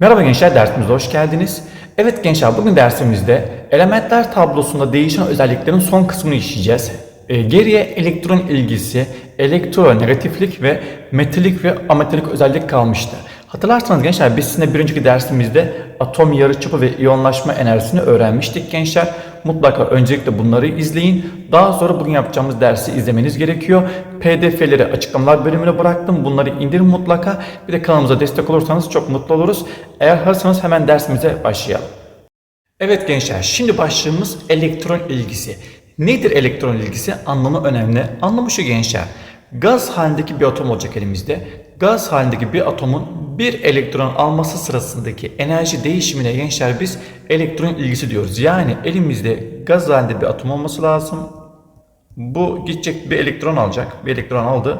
Merhaba gençler dersimize hoş geldiniz. Evet gençler bugün dersimizde elementler tablosunda değişen özelliklerin son kısmını işleyeceğiz. Ee, geriye elektron ilgisi, elektronegatiflik ve metalik ve ametalik özellik kalmıştı. Hatırlarsanız gençler biz sizinle bir önceki dersimizde atom yarıçapı ve iyonlaşma enerjisini öğrenmiştik gençler. Mutlaka öncelikle bunları izleyin. Daha sonra bugün yapacağımız dersi izlemeniz gerekiyor. PDF'leri açıklamalar bölümüne bıraktım. Bunları indirin mutlaka. Bir de kanalımıza destek olursanız çok mutlu oluruz. Eğer hazırsanız hemen dersimize başlayalım. Evet gençler şimdi başlığımız elektron ilgisi. Nedir elektron ilgisi? Anlamı önemli. Anlamı şu gençler. Gaz halindeki bir atom olacak elimizde. Gaz halindeki bir atomun bir elektron alması sırasındaki enerji değişimine gençler biz elektron ilgisi diyoruz. Yani elimizde gaz halinde bir atom olması lazım. Bu gidecek bir elektron alacak. Bir elektron aldı.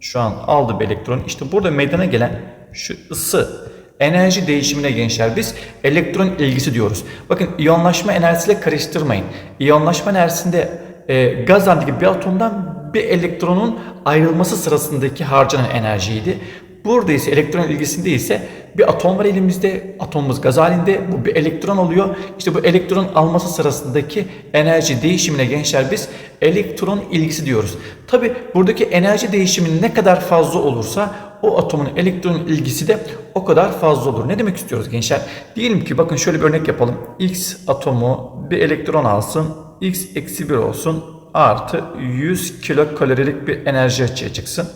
Şu an aldı bir elektron. İşte burada meydana gelen şu ısı enerji değişimine gençler biz elektron ilgisi diyoruz. Bakın iyonlaşma enerjisiyle karıştırmayın. İyonlaşma enerjisinde e, gaz halindeki bir atomdan bir elektronun ayrılması sırasındaki harcanan enerjiydi. Burada ise elektron ilgisinde ise bir atom var elimizde. Atomumuz gaz halinde. Bu bir elektron oluyor. İşte bu elektron alması sırasındaki enerji değişimine gençler biz elektron ilgisi diyoruz. Tabi buradaki enerji değişimi ne kadar fazla olursa o atomun elektron ilgisi de o kadar fazla olur. Ne demek istiyoruz gençler? Diyelim ki bakın şöyle bir örnek yapalım. X atomu bir elektron alsın. X eksi 1 olsun. Artı 100 kilokalorilik bir enerji açığa çıksın.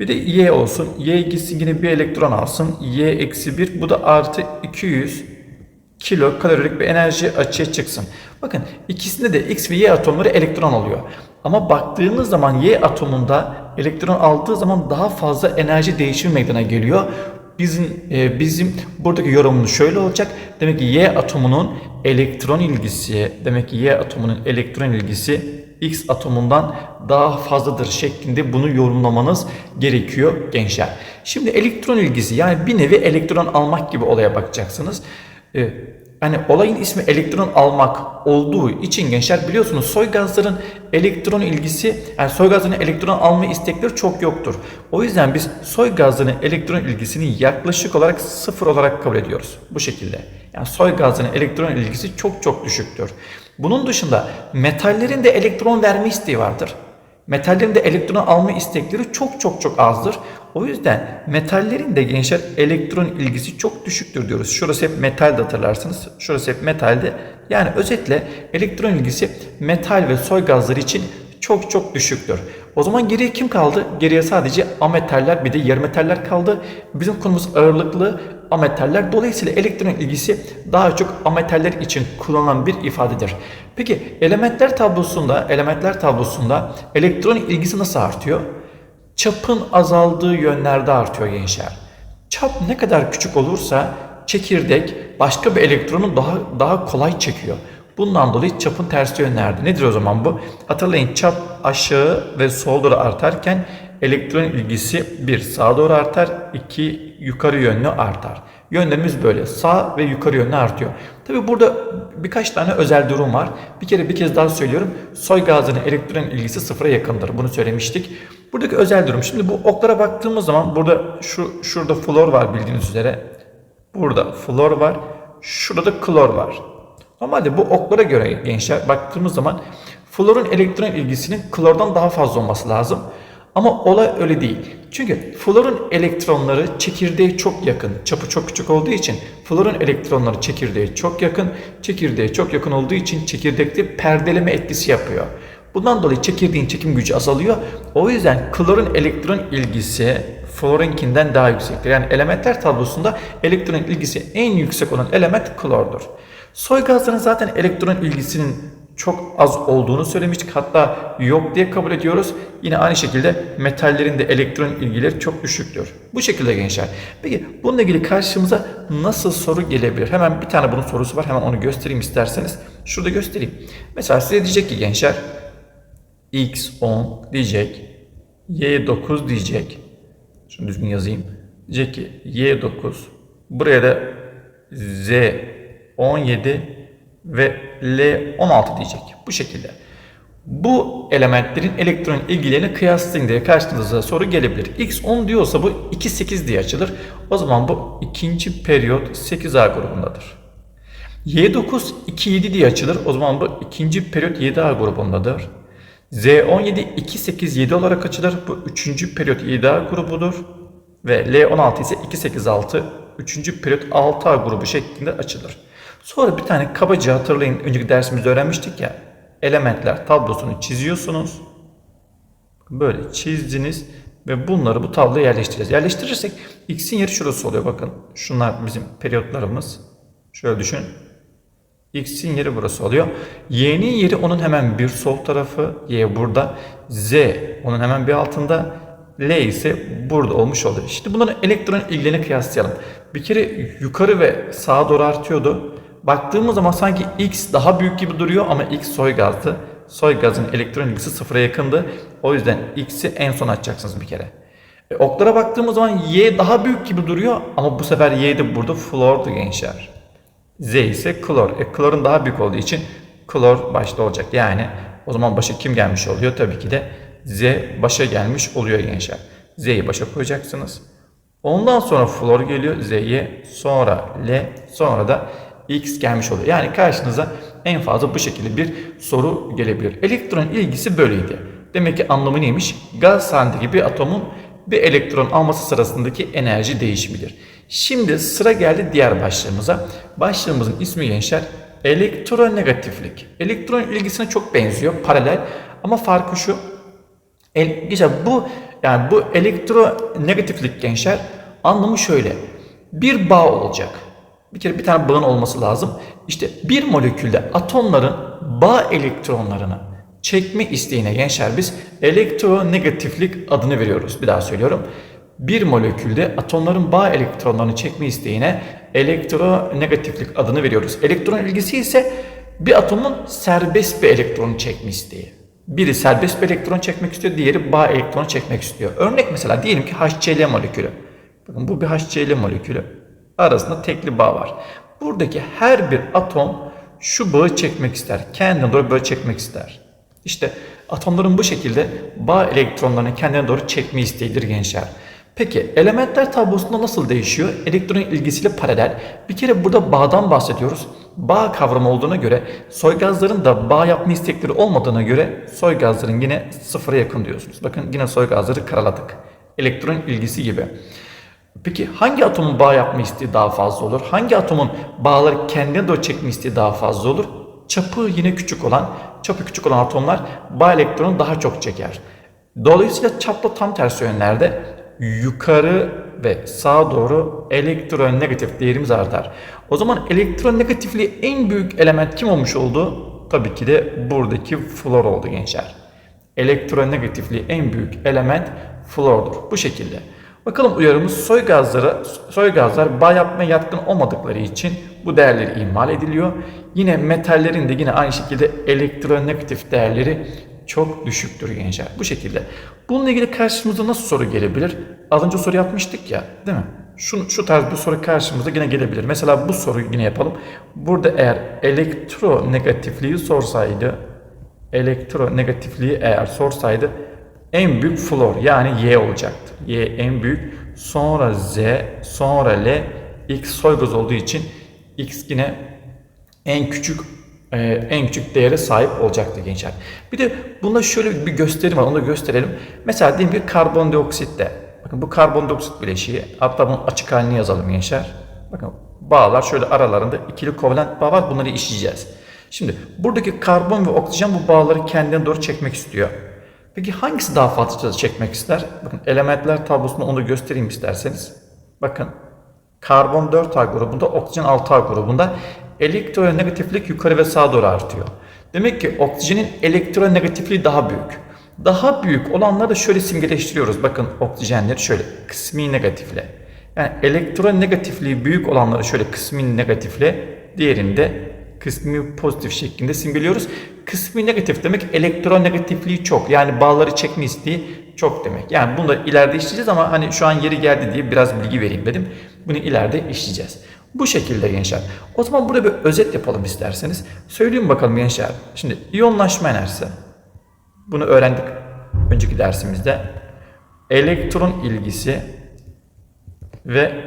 Bir de Y olsun. Y gitsin yine bir elektron alsın. Y eksi 1. Bu da artı 200 kilo kalorilik bir enerji açığa çıksın. Bakın ikisinde de X ve Y atomları elektron alıyor. Ama baktığımız zaman Y atomunda elektron aldığı zaman daha fazla enerji değişimi meydana geliyor. Bizim e, bizim buradaki yorumumuz şöyle olacak. Demek ki Y atomunun elektron ilgisi, demek ki Y atomunun elektron ilgisi X atomundan daha fazladır şeklinde bunu yorumlamanız gerekiyor gençler. Şimdi elektron ilgisi yani bir nevi elektron almak gibi olaya bakacaksınız. Ee, hani olayın ismi elektron almak olduğu için gençler biliyorsunuz soy gazların elektron ilgisi yani soy gazlarının elektron alma istekleri çok yoktur. O yüzden biz soy gazlarının elektron ilgisini yaklaşık olarak sıfır olarak kabul ediyoruz. Bu şekilde. Yani soy gazlarının elektron ilgisi çok çok düşüktür. Bunun dışında metallerin de elektron verme isteği vardır. Metallerin de elektron alma istekleri çok çok çok azdır. O yüzden metallerin de gençler elektron ilgisi çok düşüktür diyoruz. Şurası hep metal de hatırlarsınız. Şurası hep metalde. Yani özetle elektron ilgisi metal ve soy gazları için çok çok düşüktür. O zaman geriye kim kaldı? Geriye sadece ametaller bir de yarı metaller kaldı. Bizim konumuz ağırlıklı ametaller. Dolayısıyla elektron ilgisi daha çok ametaller için kullanılan bir ifadedir. Peki elementler tablosunda, elementler tablosunda elektron ilgisi nasıl artıyor? Çapın azaldığı yönlerde artıyor gençler. Çap ne kadar küçük olursa çekirdek başka bir elektronu daha daha kolay çekiyor. Bundan dolayı çapın tersi yönlerde. Nedir o zaman bu? Hatırlayın çap aşağı ve sol doğru artarken elektron ilgisi bir sağa doğru artar, iki yukarı yönlü artar. Yönlerimiz böyle sağ ve yukarı yönlü artıyor. Tabi burada birkaç tane özel durum var. Bir kere bir kez daha söylüyorum. Soy gazının elektron ilgisi sıfıra yakındır. Bunu söylemiştik. Buradaki özel durum. Şimdi bu oklara baktığımız zaman burada şu şurada flor var bildiğiniz üzere. Burada flor var. Şurada da klor var. Normalde bu oklara göre gençler baktığımız zaman florun elektron ilgisinin klordan daha fazla olması lazım. Ama olay öyle değil. Çünkü florun elektronları çekirdeğe çok yakın. Çapı çok küçük olduğu için florun elektronları çekirdeğe çok yakın. Çekirdeğe çok yakın olduğu için çekirdekte perdeleme etkisi yapıyor. Bundan dolayı çekirdeğin çekim gücü azalıyor. O yüzden klorun elektron ilgisi florunkinden daha yüksektir. Yani elementler tablosunda elektron ilgisi en yüksek olan element klordur. Soy gazların zaten elektron ilgisinin çok az olduğunu söylemiştik. Hatta yok diye kabul ediyoruz. Yine aynı şekilde metallerin de elektron ilgileri çok düşüktür. Bu şekilde gençler. Peki bununla ilgili karşımıza nasıl soru gelebilir? Hemen bir tane bunun sorusu var. Hemen onu göstereyim isterseniz. Şurada göstereyim. Mesela size diyecek ki gençler x 10 diyecek. y 9 diyecek. Şunu düzgün yazayım. Diyecek ki y 9. Buraya da z 17 ve L16 diyecek. Bu şekilde. Bu elementlerin elektron ilgilerini kıyaslayın diye karşınıza soru gelebilir. X 10 diyorsa bu 2 8 diye açılır. O zaman bu ikinci periyot 8A grubundadır. Y9 2 7 diye açılır. O zaman bu ikinci periyot 7A grubundadır. Z17 2 8 7 olarak açılır. Bu üçüncü periyot 7A grubudur. Ve L16 ise 2 8 6 üçüncü periyot 6A grubu şeklinde açılır. Sonra bir tane kabaca hatırlayın önceki dersimizde öğrenmiştik ya. Elementler tablosunu çiziyorsunuz. Böyle çizdiniz ve bunları bu tabloya yerleştireceğiz. Yerleştirirsek x'in yeri şurası oluyor bakın. Şunlar bizim periyotlarımız. Şöyle düşünün. X'in yeri burası oluyor. Y'nin yeri onun hemen bir sol tarafı. Y burada. Z onun hemen bir altında. L ise burada olmuş oluyor. Şimdi bunların elektron ilgilerini kıyaslayalım. Bir kere yukarı ve sağa doğru artıyordu. Baktığımız zaman sanki X daha büyük gibi duruyor ama X soy gazdı. Soy gazın elektron ilgisi sıfıra yakındı. O yüzden X'i en son açacaksınız bir kere. E, oklara baktığımız zaman Y daha büyük gibi duruyor ama bu sefer Y de burada flordu gençler. Z ise klor. E, klorun daha büyük olduğu için klor başta olacak. Yani o zaman başa kim gelmiş oluyor? Tabii ki de Z başa gelmiş oluyor gençler. Z'yi başa koyacaksınız. Ondan sonra flor geliyor. Z'ye sonra L sonra da X gelmiş oluyor. Yani karşınıza en fazla bu şekilde bir soru gelebilir. Elektron ilgisi böyleydi. Demek ki anlamı neymiş? Gaz halindeki bir atomun bir elektron alması sırasındaki enerji değişimidir. Şimdi sıra geldi diğer başlığımıza. Başlığımızın ismi gençler elektronegatiflik. Elektron ilgisine çok benziyor, paralel ama farkı şu. El, gençler bu yani bu elektronegatiflik gençler anlamı şöyle. Bir bağ olacak. Bir kere bir tane bağın olması lazım. İşte bir molekülde atomların bağ elektronlarını çekme isteğine gençler biz elektronegatiflik adını veriyoruz. Bir daha söylüyorum. Bir molekülde atomların bağ elektronlarını çekme isteğine elektronegatiflik adını veriyoruz. Elektron ilgisi ise bir atomun serbest bir elektronu çekme isteği. Biri serbest bir elektron çekmek istiyor, diğeri bağ elektronu çekmek istiyor. Örnek mesela diyelim ki HCl molekülü. Bakın bu bir HCl molekülü. Arasında tekli bağ var. Buradaki her bir atom şu bağı çekmek ister. Kendine doğru böyle çekmek ister. İşte atomların bu şekilde bağ elektronlarını kendine doğru çekme isteğidir gençler. Peki elementler tablosunda nasıl değişiyor? Elektron ilgisiyle paralel. Bir kere burada bağdan bahsediyoruz. Bağ kavramı olduğuna göre soy gazların da bağ yapma istekleri olmadığına göre soy gazların yine sıfıra yakın diyorsunuz. Bakın yine soy gazları karaladık. Elektron ilgisi gibi. Peki hangi atomun bağ yapma isteği daha fazla olur? Hangi atomun bağları kendine doğru çekme isteği daha fazla olur? Çapı yine küçük olan, çapı küçük olan atomlar bağ elektronu daha çok çeker. Dolayısıyla çapla tam tersi yönlerde yukarı ve sağa doğru elektronegatif değerimiz artar. O zaman elektronegatifliği en büyük element kim olmuş oldu? Tabii ki de buradaki flor oldu gençler. Elektronegatifliği en büyük element flordur. Bu şekilde. Bakalım uyarımız soy gazları, soy gazlar bağ yapmaya yatkın olmadıkları için bu değerleri ihmal ediliyor. Yine metallerin de yine aynı şekilde elektronegatif değerleri çok düşüktür gençler. Bu şekilde. Bununla ilgili karşımıza nasıl soru gelebilir? Az önce soru yapmıştık ya değil mi? Şu, şu tarz bir soru karşımıza yine gelebilir. Mesela bu soruyu yine yapalım. Burada eğer elektronegatifliği sorsaydı elektronegatifliği eğer sorsaydı en büyük flor yani Y olacaktı. Y en büyük sonra Z sonra L X soy gaz olduğu için X yine en küçük e, en küçük değere sahip olacaktı gençler. Bir de bunda şöyle bir gösterim var onu da gösterelim. Mesela diyelim ki karbondioksitte. Bakın bu karbondioksit bileşiği hatta bunun açık halini yazalım gençler. Bakın bağlar şöyle aralarında ikili kovalent bağ var bunları işleyeceğiz. Şimdi buradaki karbon ve oksijen bu bağları kendine doğru çekmek istiyor. Peki hangisi daha fazla çekmek ister? Bakın elementler tablosunda onu göstereyim isterseniz. Bakın karbon 4A grubunda, oksijen 6A grubunda elektronegatiflik yukarı ve sağa doğru artıyor. Demek ki oksijenin elektronegatifliği daha büyük. Daha büyük olanları da şöyle simgeleştiriyoruz. Bakın oksijenleri şöyle kısmi negatifle. Yani elektronegatifliği büyük olanları şöyle kısmi negatifle, diğerinde kısmi pozitif şeklinde simgeliyoruz. Kısmi negatif demek elektronegatifliği çok. Yani bağları çekme isteği çok demek. Yani bunu da ileride işleyeceğiz ama hani şu an yeri geldi diye biraz bilgi vereyim dedim. Bunu ileride işleyeceğiz. Bu şekilde gençler. O zaman burada bir özet yapalım isterseniz. Söyleyeyim bakalım gençler. Şimdi iyonlaşma enerjisi. Bunu öğrendik önceki dersimizde. Elektron ilgisi ve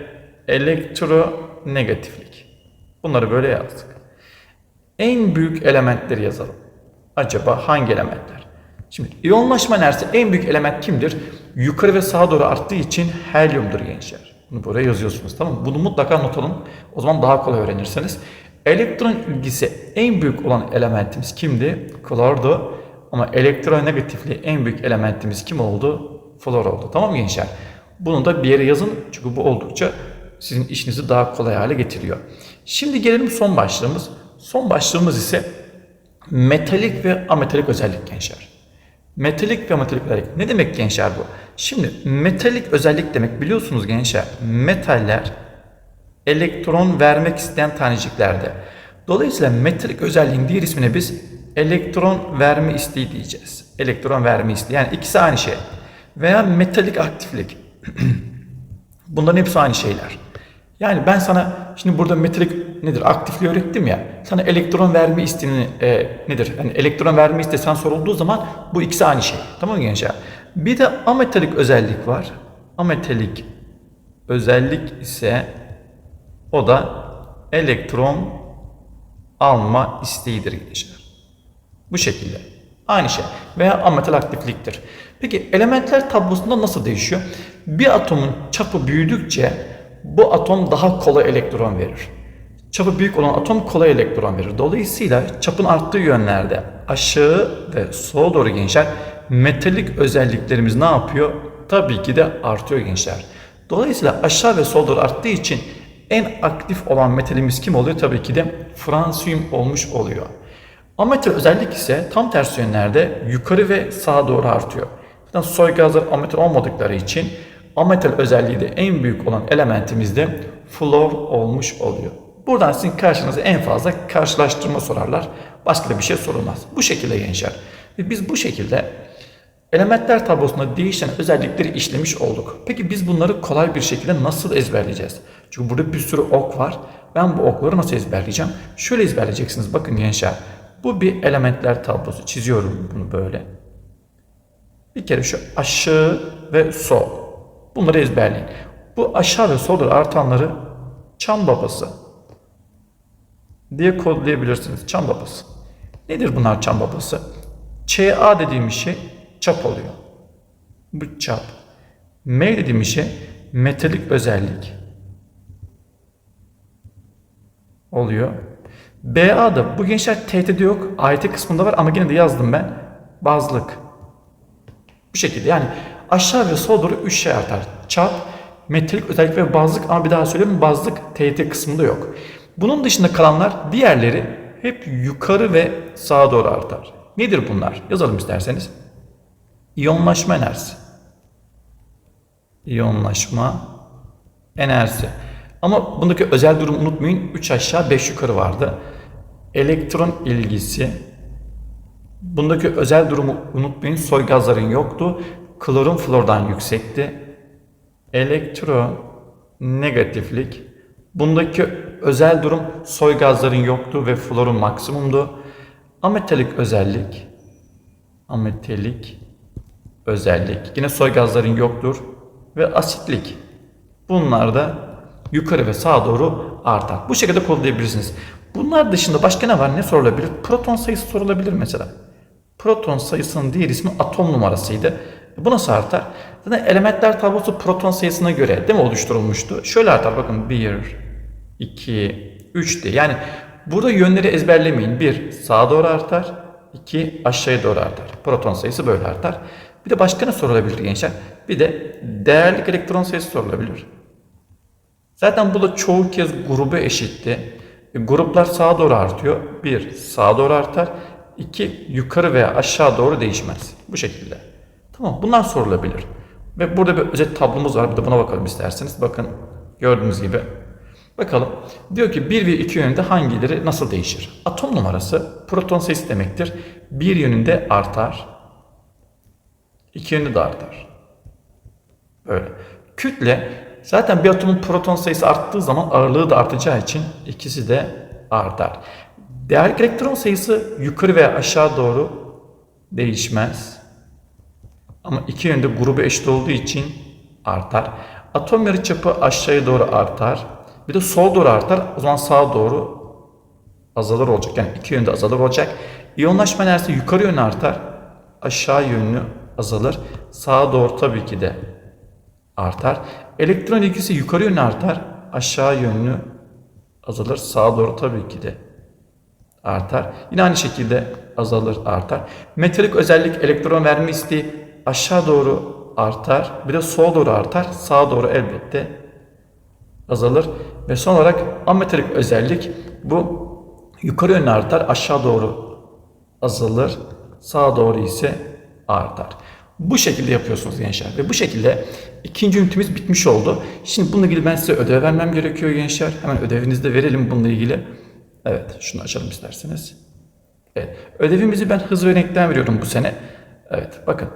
elektronegatiflik. Bunları böyle yazdık. En büyük elementleri yazalım. Acaba hangi elementler? Şimdi iyonlaşma enerjisi en büyük element kimdir? Yukarı ve sağa doğru arttığı için helyumdur gençler. Bunu buraya yazıyorsunuz tamam mı? Bunu mutlaka not alın. O zaman daha kolay öğrenirsiniz. Elektron ilgisi en büyük olan elementimiz kimdi? Klordu. Ama elektronegatifliği en büyük elementimiz kim oldu? Flor oldu. Tamam mı gençler? Bunu da bir yere yazın. Çünkü bu oldukça sizin işinizi daha kolay hale getiriyor. Şimdi gelelim son başlığımız. Son başlığımız ise metalik ve ametalik özellik gençler. Metalik ve ametalik özellik. Ne demek gençler bu? Şimdi metalik özellik demek biliyorsunuz gençler. Metaller elektron vermek isteyen taneciklerdir. Dolayısıyla metalik özelliğin diğer ismine biz elektron verme isteği diyeceğiz. Elektron verme isteği. Yani ikisi aynı şey. Veya metalik aktiflik. Bunların hepsi aynı şeyler. Yani ben sana şimdi burada metalik nedir aktifliği öğrettim ya. Sana elektron verme isteğini e, nedir? Yani elektron verme istesen sorulduğu zaman bu ikisi aynı şey. Tamam mı gençler? Bir de ametalik özellik var. Ametalik özellik ise o da elektron alma isteğidir gençler. Bu şekilde. Aynı şey. Veya ametal aktifliktir. Peki elementler tablosunda nasıl değişiyor? Bir atomun çapı büyüdükçe bu atom daha kolay elektron verir. Çapı büyük olan atom kolay elektron verir. Dolayısıyla çapın arttığı yönlerde aşağı ve sola doğru gençler metalik özelliklerimiz ne yapıyor? Tabii ki de artıyor gençler. Dolayısıyla aşağı ve sola doğru arttığı için en aktif olan metalimiz kim oluyor? Tabii ki de fransiyum olmuş oluyor. Ametal özellik ise tam tersi yönlerde yukarı ve sağa doğru artıyor. Zaten soy gazları ametal olmadıkları için ametal özelliği de en büyük olan elementimiz de flor olmuş oluyor. Buradan sizin karşınıza en fazla karşılaştırma sorarlar. Başka da bir şey sorulmaz. Bu şekilde gençler. Ve biz bu şekilde elementler tablosunda değişen özellikleri işlemiş olduk. Peki biz bunları kolay bir şekilde nasıl ezberleyeceğiz? Çünkü burada bir sürü ok var. Ben bu okları nasıl ezberleyeceğim? Şöyle ezberleyeceksiniz. Bakın gençler. Bu bir elementler tablosu. Çiziyorum bunu böyle. Bir kere şu aşağı ve sol. Bunları ezberleyin. Bu aşağı ve solda artanları çam babası diye kodlayabilirsiniz. Çam babası. Nedir bunlar çam babası? ÇA dediğimiz şey çap oluyor. Bu çap. M dediğimiz şey metalik özellik oluyor. BA'da bu gençler TT'de yok. AYT kısmında var ama yine de yazdım ben. Bazlık. Bu şekilde yani aşağı ve sola doğru 3 şey artar. Çap, metalik özellik ve bazlık ama bir daha söyleyeyim bazlık TYT kısmında yok. Bunun dışında kalanlar diğerleri hep yukarı ve sağa doğru artar. Nedir bunlar? Yazalım isterseniz. İyonlaşma enerjisi. İyonlaşma enerjisi. Ama bundaki özel durum unutmayın. 3 aşağı 5 yukarı vardı. Elektron ilgisi. Bundaki özel durumu unutmayın. Soy gazların yoktu. Klorun flordan yüksekti. Elektro negatiflik. Bundaki özel durum soy gazların yoktu ve florun maksimumdu. Ametalik özellik. Ametalik özellik. Yine soy gazların yoktur ve asitlik. Bunlar da yukarı ve sağa doğru artar. Bu şekilde kodlayabilirsiniz. Bunlar dışında başka ne var? Ne sorulabilir? Proton sayısı sorulabilir mesela. Proton sayısının diğer ismi atom numarasıydı. Bu nasıl artar? Zaten elementler tablosu proton sayısına göre değil mi oluşturulmuştu? Şöyle artar bakın 1, 2, 3 diye. Yani burada yönleri ezberlemeyin. 1 sağa doğru artar. 2 aşağıya doğru artar. Proton sayısı böyle artar. Bir de başka ne sorulabilir gençler? Bir de değerlik elektron sayısı sorulabilir. Zaten bu da çoğu kez grubu eşitti. E, gruplar sağa doğru artıyor. 1 sağa doğru artar. 2 yukarı veya aşağı doğru değişmez. Bu şekilde. Tamam bunlar sorulabilir. Ve burada bir özet tablomuz var. Bir de buna bakalım isterseniz. Bakın gördüğünüz gibi. Bakalım. Diyor ki 1 ve 2 yönünde hangileri nasıl değişir? Atom numarası proton sayısı demektir. Bir yönünde artar. iki yönünde de artar. Böyle. Kütle Zaten bir atomun proton sayısı arttığı zaman ağırlığı da artacağı için ikisi de artar. Değer elektron sayısı yukarı veya aşağı doğru değişmez. Ama iki yönde grubu eşit olduğu için artar. Atom yarıçapı aşağıya doğru artar. Bir de sol doğru artar. O zaman sağa doğru azalır olacak. Yani iki yönde azalır olacak. İyonlaşma enerjisi yukarı yönlü artar. Aşağı yönlü azalır. Sağa doğru tabii ki de artar. Elektron ilgisi yukarı yönlü artar. Aşağı yönlü azalır. Sağa doğru tabii ki de artar. Yine aynı şekilde azalır, artar. Metalik özellik elektron verme isteği aşağı doğru artar. Bir de sola doğru artar. Sağa doğru elbette azalır. Ve son olarak ametalik özellik bu yukarı yönlü artar. Aşağı doğru azalır. Sağa doğru ise artar. Bu şekilde yapıyorsunuz gençler. Ve bu şekilde ikinci ünitemiz bitmiş oldu. Şimdi bununla ilgili ben size ödev vermem gerekiyor gençler. Hemen ödevinizi de verelim bununla ilgili. Evet şunu açalım isterseniz. Evet. Ödevimizi ben hız ve renkten veriyorum bu sene. Evet bakın.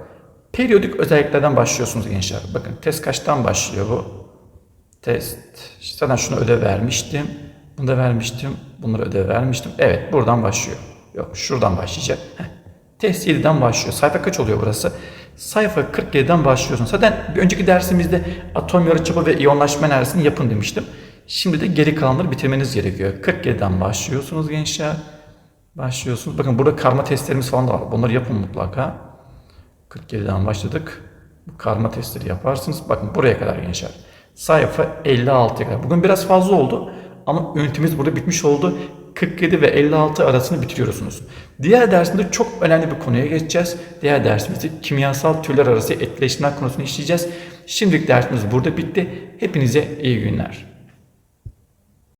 Periyodik özelliklerden başlıyorsunuz gençler. Bakın test kaçtan başlıyor bu? Test. Zaten şunu ödev vermiştim. Bunu da vermiştim. Bunları ödev vermiştim. Evet buradan başlıyor. Yok şuradan başlayacak. Heh. Test 7'den başlıyor. Sayfa kaç oluyor burası? Sayfa 47'den başlıyorsun. Zaten bir önceki dersimizde atom yarıçapı ve iyonlaşma enerjisini yapın demiştim. Şimdi de geri kalanları bitirmeniz gerekiyor. 47'den başlıyorsunuz gençler. Başlıyorsunuz. Bakın burada karma testlerimiz falan da var. Bunları yapın mutlaka. 47'den başladık. Bu karma testleri yaparsınız. Bakın buraya kadar gençler. Sayfa 56'ya kadar. Bugün biraz fazla oldu. Ama ünitemiz burada bitmiş oldu. 47 ve 56 arasını bitiriyorsunuz. Diğer dersinde çok önemli bir konuya geçeceğiz. Diğer dersimizde kimyasal türler arası etkileşimler konusunu işleyeceğiz. Şimdilik dersimiz burada bitti. Hepinize iyi günler.